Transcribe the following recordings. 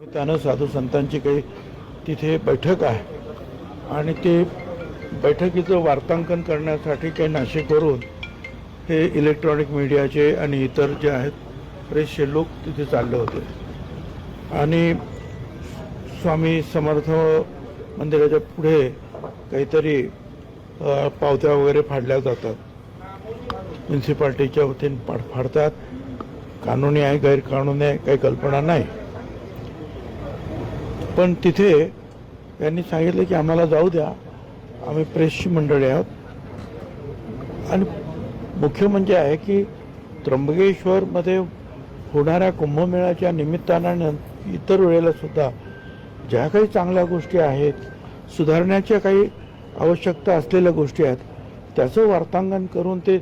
त्यानं साधू संतांची काही तिथे बैठक आहे. आणि ते बैठकीचं वार्तांकन करण्यासाठी काही नाशिकवरून हे इलेक्ट्रॉनिक मीडियाचे आणि इतर जे आहेत बरेचसे लोक तिथे चालले होते. आणि स्वामी समर्थ मंदिराच्या पुढे काहीतरी पावत्या वगैरे फाडल्या जातात. म्युन्सिपाल्टीच्या वतीने पाड फाडतात. कानूनी आहे गैरकानूनी आहे काही कल्पना नाही. पण तिथे यांनी सांगितलं की आम्हाला जाऊ द्या. आम्ही प्रेसची मंडळी आहोत. आणि मुख्य म्हणजे आहे की त्र्यंबकेश्वरमध्ये होणाऱ्या कुंभमेळ्याच्या निमित्तानं इतर वेळेला सुद्धा ज्या काही चांगल्या गोष्टी आहेत सुधारण्याच्या काही आवश्यकता असलेल्या गोष्टी आहेत त्याचं वार्तांकन करून ते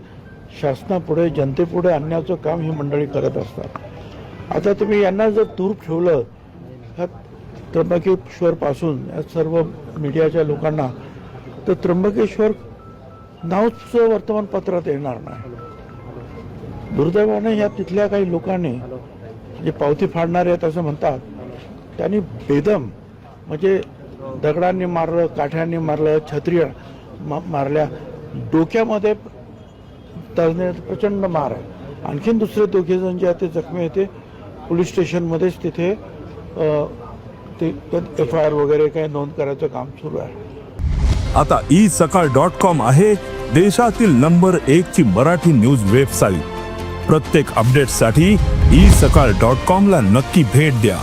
शासनापुढे जनतेपुढे आणण्याचं काम ही मंडळी करत असतात. आता तुम्ही यांना जर दूर ठेवलं त्र्यंबकेश्वरपासून या सर्व मीडियाच्या लोकांना तर त्र्यंबकेश्वर नावच वर्तमानपत्रात येणार नाही. दुर्दैवाने या तिथल्या काही लोकांनी जे पावती फाडणारे आहेत असं म्हणतात त्यांनी बेदम म्हणजे दगडांनी मारलं काठ्यांनी मारलं छत्रिया मा- मारल्या. डोक्यामध्ये तळण्यात प्रचंड मार आहे. आणखीन दुसरे दोघे जण जे आहेत ते जखमी आहेत ते पोलीस स्टेशनमध्येच तिथे ते एफ आय आर वगैरे काही नोंद करायचं काम सुरू आहे. आता ई सकाळ डॉट कॉम आहे देशातील नंबर एक ची मराठी न्यूज वेबसाईट प्रत्येक अपडेटसाठी ई सकाळ डॉट कॉम ला नक्की भेट द्या.